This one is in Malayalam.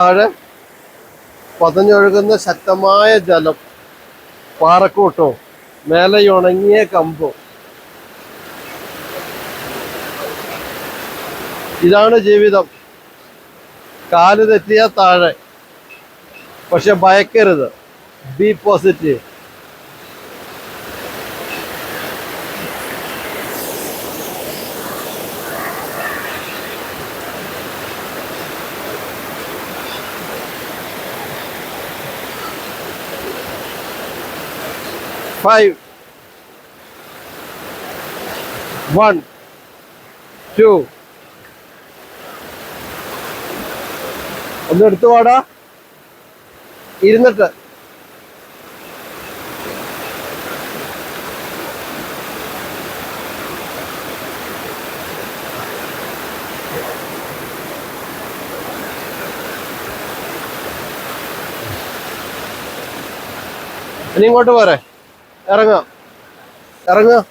താഴെ പതഞ്ഞൊഴുകുന്ന ശക്തമായ ജലം പാറക്കൂട്ടോ. മേലെ ഉണങ്ങിയ കമ്പും. ഇതാണ് ജീവിതം. കാൽ തെറ്റിയ താഴെ. പക്ഷെ ഭയക്കരുത്. B positive five one two ഒന്ന് എടുത്തു പാടാ ഇരുന്നിട്ട്. ഇനി ഇങ്ങോട്ട് പോരെ. ഇറങ്ങാം. ഇറങ്ങാം.